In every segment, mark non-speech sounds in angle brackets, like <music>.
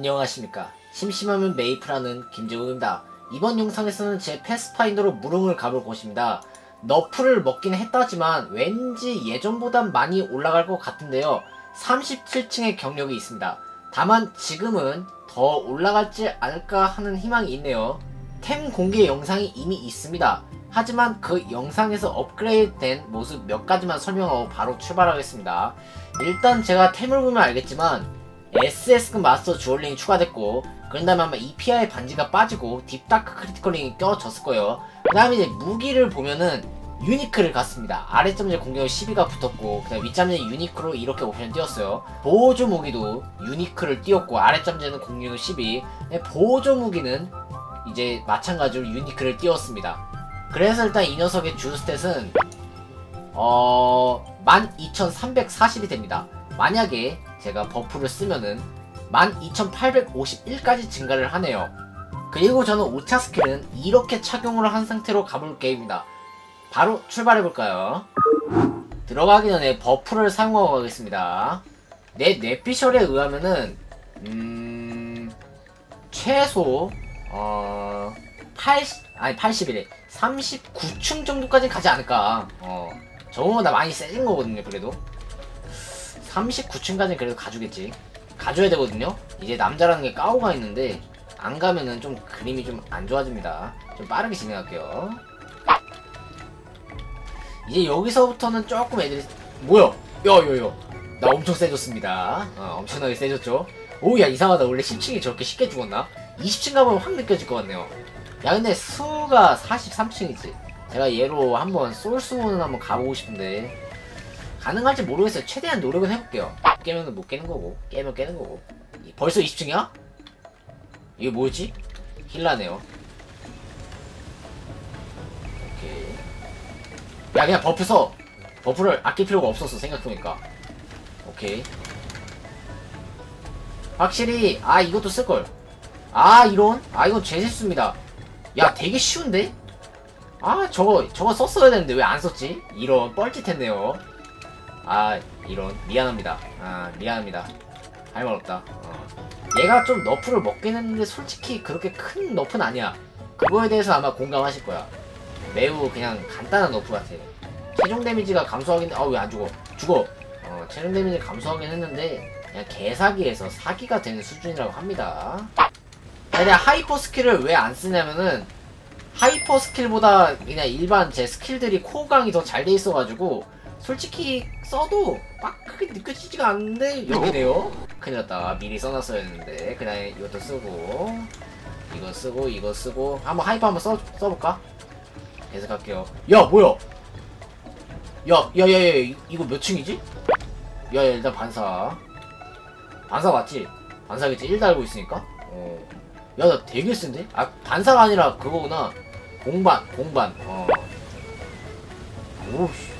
안녕하십니까. 심심하면 메이플하는 김재욱입니다. 이번 영상에서는 제 패스파인더로 무릉을 가볼 곳입니다. 너프를 먹긴 했다지만 왠지 예전보단 많이 올라갈 것 같은데요. 37층의 경력이 있습니다. 다만 지금은 더 올라갈지 않을까 하는 희망이 있네요. 템 공개 영상이 이미 있습니다. 하지만 그 영상에서 업그레이드 된 모습 몇 가지만 설명하고 바로 출발하겠습니다. 일단 제가 템을 보면 알겠지만 SS급 마스터 주얼링이 추가됐고 그런 다음에 아마 EPI 반지가 빠지고 딥다크 크리티컬링이 껴졌을 거예요. 그 다음에 이제 무기를 보면은 유니크를 갔습니다. 아래점제 공격에 12가 붙었고 그 다음에 윗점제 유니크로 이렇게 옵션 띄었어요. 보조 무기도 유니크를 띄웠고 아래점제는 공격 12 보조 무기는 이제 마찬가지로 유니크를 띄웠습니다. 그래서 일단 이 녀석의 주 스탯은 어... 12,340이 됩니다. 만약에 제가 버프를 쓰면은 12,851까지 증가를 하네요. 그리고 저는 5차 스킬은 이렇게 착용을 한 상태로 가볼 게임입니다. 바로 출발해볼까요? 들어가기 전에 버프를 사용하고 가겠습니다. 내 뇌피셜에 의하면은 음... 최소 어... 80... 아니 81에 39층 정도까지 가지 않을까 어... 저거보다 많이 세진 거거든요 그래도 39층까지 그래도 가주겠지. 가줘야 되거든요. 이제 남자라는 게 까오가 있는데 안 가면은 좀 그림이 좀 안 좋아집니다. 좀 빠르게 진행할게요. 이제 여기서부터는 조금 애들이 뭐야? 야야야. 나 엄청 세졌습니다. 어, 엄청나게 세졌죠. 오야 이상하다. 원래 10층이 저렇게 쉽게 죽었나? 20층 가면 확 느껴질 것 같네요. 야 근데 수가 43층이지. 제가 얘로 한번 솔수는 한번 가보고 싶은데 가능할지 모르겠어요. 최대한 노력은 해볼게요. 깨면 못 깨는 거고, 깨면 깨는 거고. 벌써 20층이야? 이게 뭐였지? 힐라네요. 오케이. 야, 그냥 버프 써! 버프를 아낄 필요가 없었어, 생각해보니까. 오케이. 확실히, 아, 이것도 쓸걸. 아, 이런? 아, 이건 제 실수입니다. 야, 되게 쉬운데? 아, 저거, 저거 썼어야 되는데 왜 안 썼지? 이런 뻘짓했네요. 아 이런 미안합니다. 아 미안합니다. 할 말 없다. 어. 얘가 좀 너프를 먹긴 했는데 솔직히 그렇게 큰 너프는 아니야. 그거에 대해서 아마 공감하실 거야. 매우 그냥 간단한 너프 같아. 최종 데미지가 감소하긴 아왜 안 죽어? 죽어. 어, 최종 데미지 감소하긴 했는데 그냥 개사기에서 사기가 되는 수준이라고 합니다. 그냥 하이퍼 스킬을 왜 안 쓰냐면은 하이퍼 스킬보다 그냥 일반 제 스킬들이 코어 강이 더 잘 돼 있어가지고 솔직히 써도 막 크게 느껴지지가 않는데 여기네요. 큰일 났다. 미리 써놨어야 했는데. 그냥 이것도 쓰고 이거 쓰고 이거 쓰고. 한번 하이퍼 한번 써, 써볼까? 계속 할게요. 야 뭐야? 야 야 야야 이거 몇 층이지? 야야 일단 반사. 반사 맞지? 반사겠지 1 달고 있으니까? 어. 야나 되게 쓴데? 아 반사가 아니라 그거구나. 공반 공반. 어. 오씨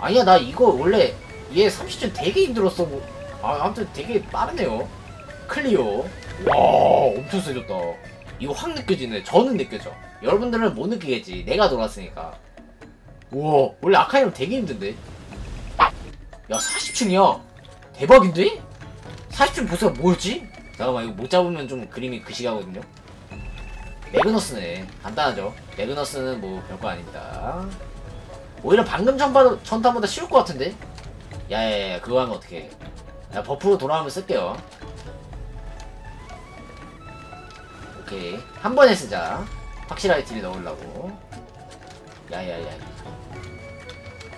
아니야 나 이거 원래 얘 30점 되게 힘들었어. 뭐. 아 아무튼 되게 빠르네요. 클리어. 와 엄청 세졌다. 이거 확 느껴지네. 저는 느껴져. 여러분들은 못 느끼겠지. 내가 돌았으니까. 우와 원래 아카이는 되게 힘든데? 야 40층이야. 대박인데? 40층 보세요. 뭐였지? 잠깐만 이거 못 잡으면 좀 그림이 그시가거든요. 매그너스네. 간단하죠. 매그너스는 뭐 별거 아닙니다 오히려 방금 전파, 전탄보다 쉬울 것 같은데? 야야야 그거 하면 어떡해. 야 버프로 돌아오면 쓸게요. 오케이. 한 번에 쓰자. 확실하게 딜 넣으려고. 야야야.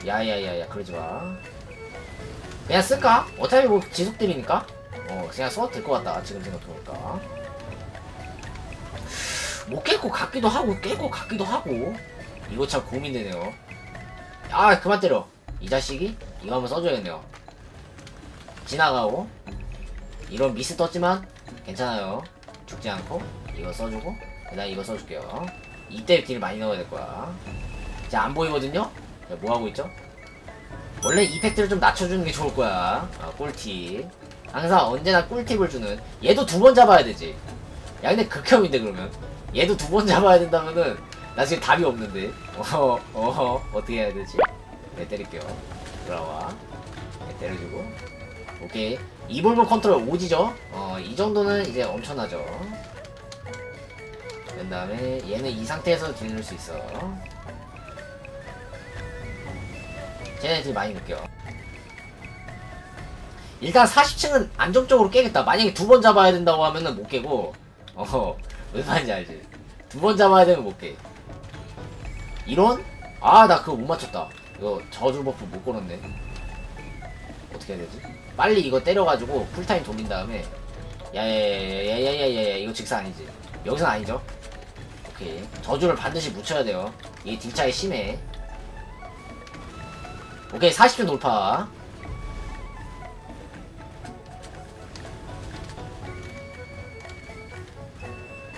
야야야야 그러지마. 그냥 쓸까? 어차피 뭐 지속 딜이니까? 어 그냥 써도 될 것 같다. 지금 생각해보니까. 못 깰 것 같기도 하고 깰 것 같기도 하고. 이거 참 고민되네요 아 그만 때려. 이 자식이? 이거 한번 써줘야겠네요. 지나가고 이런 미스 떴지만 괜찮아요. 죽지 않고 이거 써주고 그 다음 이거 써줄게요. 이때 딜 많이 넣어야 될 거야. 자안 보이거든요? 뭐 하고 있죠? 원래 이펙트를 좀 낮춰주는 게 좋을 거야. 아, 꿀팁. 항상 언제나 꿀팁을 주는. 얘도 두 번 잡아야 되지. 야 근데 극혐인데 그러면? 얘도 두 번 <laughs> 잡아야 된다면은 나 지금 답이 없는데. 어허 어허. 어떻게 해야 되지? 네 때릴게요. 돌아와. 네 때려주고. 오케이. 이볼브 컨트롤 오지죠? 어 이 정도는 이제 엄청나죠? 그 다음에 얘는 이 상태에서 들릴 수 있어. 쟤네들 많이 느껴. 일단 40층은 안정적으로 깨겠다. 만약에 두 번 잡아야 된다고 하면은 못 깨고. 어왜 말인지 알지? 두 번 잡아야 되면 못 깨 이런? 아 나 그거 못 맞췄다. 이거 저주 버프 못 걸었네. 어떻게 해야 되지? 빨리 이거 때려가지고 풀타임 돌린 다음에 야야야야야야야 이거 직사 아니지? 여기서 아니죠? 오케이. 저주를 반드시 묻혀야 돼요. 이게 딜차이 심해. 오케이 40초 돌파.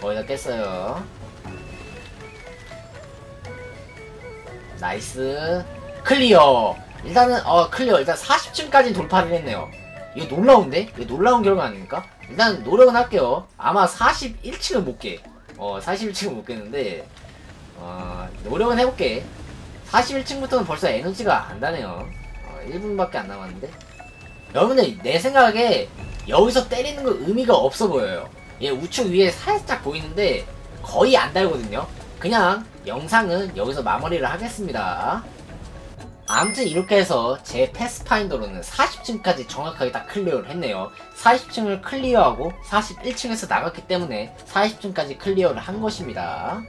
거의 다 깼어요. 나이스. 클리어. 일단은 어 클리어. 일단 40층까지 돌파를 했네요. 이거 놀라운데? 이거 놀라운 결과 아닙니까? 일단 노력은 할게요. 아마 41층은 못 깨. 어 41층은 못 깼는데 어 노력은 해볼게. 41층부터는 벌써 에너지가 안 나네요. 어 1분밖에 안 남았는데. 여러분들 내 생각에 여기서 때리는 거 의미가 없어 보여요. 얘 우측 위에 살짝 보이는데 거의 안 달거든요 그냥 영상은 여기서 마무리를 하겠습니다. 아무튼 이렇게 해서 제 패스파인더로는 40층까지 정확하게 딱 클리어를 했네요. 40층을 클리어하고 41층에서 나갔기 때문에 40층까지 클리어를 한 것입니다.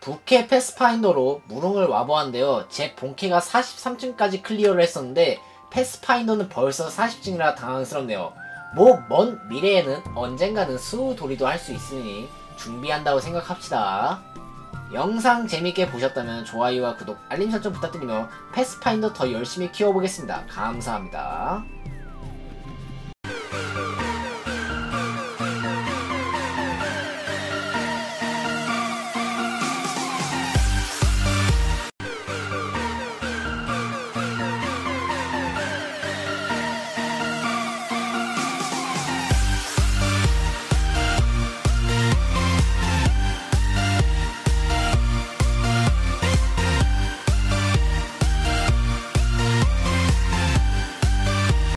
부캐 패스파인더로 무릉을 와보았는데요. 제 본캐가 43층까지 클리어를 했었는데 패스파인더는 벌써 40층이라 당황스럽네요. 뭐 먼 미래에는 언젠가는 수도리도 할 수 있으니 준비한다고 생각합시다. 영상 재밌게 보셨다면 좋아요와 구독, 알림 설정 부탁드리며 패스파인더 더 열심히 키워보겠습니다. 감사합니다.